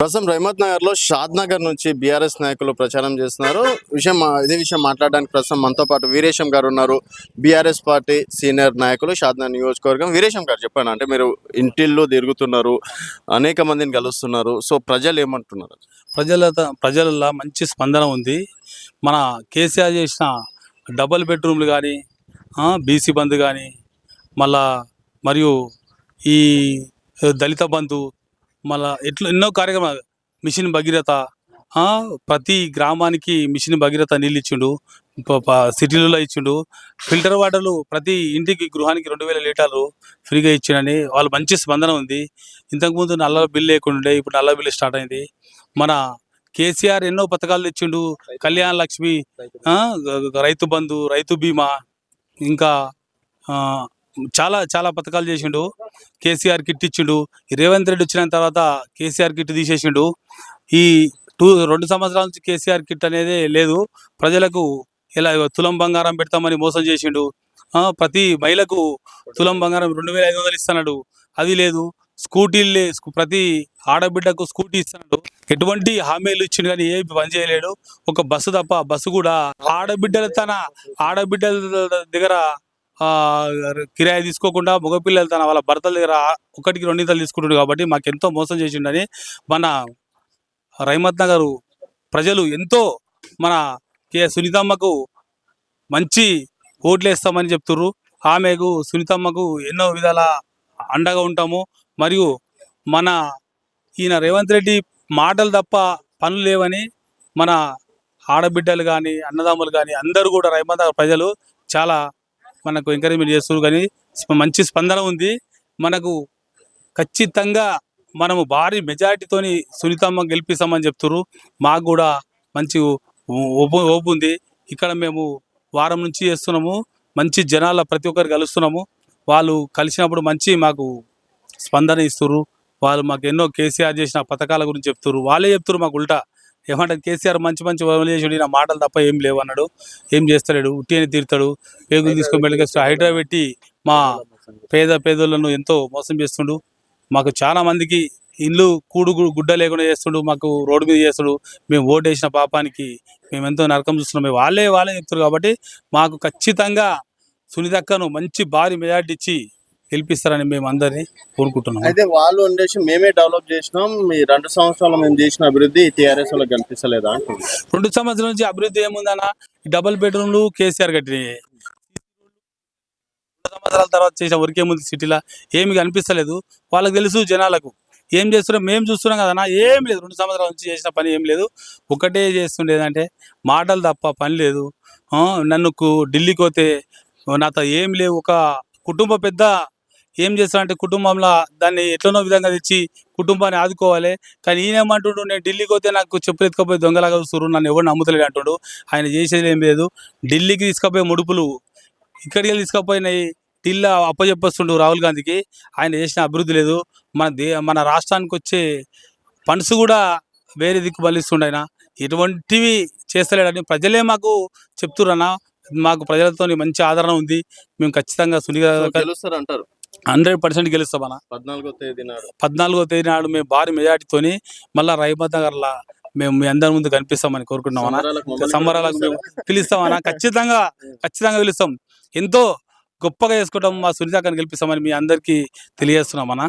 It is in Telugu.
ప్రస్తుతం రహమత్ నగర్లో షాద్ నగర్ నుంచి బీఆర్ఎస్ నాయకులు ప్రచారం చేస్తున్నారు. విషయం మా- ఇదే విషయం మాట్లాడడానికి ప్రస్తుతం మనతో పాటు వీరేశం గారు ఉన్నారు. బీఆర్ఎస్ పార్టీ సీనియర్ నాయకులు షాద్ నగర్ నియోజకవర్గం. వీరేశం గారు చెప్పండి అంటే మీరు ఇంటిల్లో తిరుగుతున్నారు అనేక మందిని కలుస్తున్నారు. సో ప్రజలు ఏమంటున్నారు? ప్రజల ప్రజలలో మంచి స్పందన ఉంది. మన కేసీఆర్ చేసిన డబల్ బెడ్రూమ్లు కానీ బీసీ బంధు కానీ మళ్ళా మరియు ఈ దళిత బంధు మళ్ళా ఎట్లా ఎన్నో కార్యక్రమాలు. మిషన్ భగీరథ ఆ, ప్రతి గ్రామానికి మిషన్ భగీరథ నీళ్ళు ఇచ్చిండు. సిటీలలో ఇచ్చిండు. ఫిల్టర్ వాటర్లు ప్రతి ఇంటికి గృహానికి రెండు వేల లీటర్లు ఫ్రీగా ఇచ్చిండని వాళ్ళు మంచి స్పందన ఉంది. ఇంతకుముందు నల్ల బిల్లు లేకుండా ఇప్పుడు నల్ల బిల్లు స్టార్ట్ అయింది. మన కేసీఆర్ ఎన్నో పథకాలు తెచ్చిండు. కళ్యాణ లక్ష్మి ఆ, రైతు బంధు రైతు బీమా ఇంకా చాలా చాలా పథకాలు చేసిండు. కేసీఆర్ కిట్ ఇచ్చిండు. రేవంత్ రెడ్డి వచ్చిన తర్వాత కేసీఆర్ కిట్ తీసేసిండు. ఈ టూ రెండు సంవత్సరాల నుంచి కేసీఆర్ కిట్ అనేది లేదు. ప్రజలకు ఇలా తులం బంగారం పెడతామని మోసం చేసిండు. ఆ, ప్రతి మహిళకు తులం బంగారం రెండు వేల ఐదు వందలు ఇస్తున్నాడు అది లేదు. స్కూటీలు లే- ప్రతి ఆడబిడ్డకు స్కూటీ ఇస్తున్నాడు ఎటువంటి హామీలు ఇచ్చిండు కానీ ఏ పని చేయలేడు. ఒక బస్సు తప్ప బస్సు కూడా ఆడబిడ్డల తన ఆడబిడ్డల దగ్గర కిరాయి తీసుకోకుండా మగపిల్లలు తన వాళ్ళ భర్తల దగ్గర ఒకటికి రెండింతలు తీసుకుంటుండు కాబట్టి మాకు ఎంతో మోసం చేసిండని మన రైమత్ నగర్ ప్రజలు ఎంతో మన కే సునీతమ్మకు మంచి ఓట్లు వేస్తామని చెప్తుర్రు. ఆమెకు సునీతమ్మకు ఎన్నో విధాల అండగా ఉంటాము. మరియు మన ఈయన రేవంత్ రెడ్డి మాటలు తప్ప పనులు లేవని మన ఆడబిడ్డలు కానీ అన్నదమ్ములు కానీ అందరూ కూడా రైమత్ నగర్ ప్రజలు చాలా మనకు ఎంకరేజ్మెంట్ చేస్తున్నారు. కానీ మంచి స్పందన ఉంది. మనకు ఖచ్చితంగా మనము భారీ మెజారిటీతోని సునీతమ్మ గెలిపిస్తామని చెప్తున్నారు మాకు కూడా మంచి ఓపు ఓపు ఉంది. ఇక్కడ మేము వారం నుంచి చేస్తున్నాము. మంచి జనాల ప్రతి ఒక్కరు కలుస్తున్నాము. వాళ్ళు కలిసినప్పుడు మంచి మాకు స్పందన ఇస్తుర్రు. వాళ్ళు మాకు ఎన్నో కేసీఆర్ చేసిన పథకాల గురించి చెప్తున్నారు వాళ్ళే చెప్తున్నారు మాకు ఉల్టా. ఏమంటే కేసీఆర్ మంచి మంచి వదిలి చేసి నా మాటలు తప్ప ఏం లేవు అన్నాడు. ఏం చేస్తలేడు ఉట్టి అని తీరుతాడు. పేగులు తీసుకొని వెళ్ళి హైడ్రా పెట్టి మా పేద పేదలను ఎంతో మోసం చేస్తుండు. మాకు చాలా మందికి ఇల్లు కూడు గుడ్డ లేకుండా చేస్తుండు మాకు రోడ్డు మీద చేస్తుడు. మేము ఓటేసిన పాపానికి మేము ఎంతో నరకం చూస్తున్నాం. వాళ్ళే వాళ్ళే చెప్తారు కాబట్టి మాకు ఖచ్చితంగా సునీతక్కను మంచి భారీ మెజార్టీ ఇచ్చి గెలిపిస్తారని మేము అందరినీ కోరుకుంటున్నాం అయితే వాళ్ళు ఉండేసి మేమే డెవలప్ చేసినాం. మీ రెండు సంవత్సరాలు మేము చేసిన అభివృద్ధి టీఆర్ఎస్లో కనిపిస్తలేదా రెండు సంవత్సరాల నుంచి అభివృద్ధి ఏముందన్న డబుల్ బెడ్రూమ్లు కేసీఆర్ కట్టినాయి. సంవత్సరాల తర్వాత చేసిన వర్క్ ఏముంది సిటీలో? ఏమి కనిపిస్తలేదు. వాళ్ళకి తెలుసు జనాలకు. ఏం చేస్తున్నాం మేము చూస్తున్నాం కదన్నా ఏం లేదు. రెండు సంవత్సరాల నుంచి చేసిన పని ఏం లేదు. ఒకటే చేస్తుండేదంటే మాటలు తప్ప పని లేదు. నన్ను ఢిల్లీకి పోతే నాతో ఏం లేవు. ఒక కుటుంబ పెద్ద ఏం చేస్తానంటే కుటుంబంలో దాన్ని ఎట్లనో విధంగా తెచ్చి కుటుంబాన్ని ఆదుకోవాలి. కానీ ఈయన ఏమంటుండు నేను ఢిల్లీకి పోతే నాకు చెప్పులు ఎత్తుకపోయి దొంగలాగా చూస్తున్నారు నన్ను ఎవరు నమ్ముతలేడు అంటుండు. ఆయన చేసేది ఏం లేదు. ఢిల్లీకి తీసుకుపోయే ముడుపులు ఇక్కడికి తీసుకపోయినాయి తీసుకుపోయినాయి ఢిల్లీ అప్పచెప్పేస్తుండు రాహుల్ గాంధీకి. ఆయన చేసిన అభివృద్ధి లేదు. మన దే మన రాష్ట్రానికి వచ్చే ఫండ్స్ కూడా వేరే దిక్కు బలిస్తుండు ఆయన. ఎటువంటివి చేస్తలేడని ప్రజలే మాకు చెప్తురన్నా మాకు ప్రజలతో మంచి ఆదరణ ఉంది. మేము ఖచ్చితంగా సునీత గెలుస్తారు అంటారు హండ్రెడ్ పర్సెంట్ గెలుస్తామన్నా పద్నాలుగో తేదీ నాడు. పద్నాలుగో తేదీ నాడు మేము భారీ మెజార్టీతోని మళ్ళా రైమత్ నగర్లా మేము మీ అందరి ముందు కనిపిస్తామని కోరుకుంటున్నామన్నా సంబరాలకు మేము పిలుస్తామన్నా ఖచ్చితంగా ఖచ్చితంగా పిలుస్తాం. ఎంతో గొప్పగా చేసుకుంటాం మా సునీతాకని గెలిపిస్తామని మీ అందరికీ తెలియజేస్తున్నామన్నా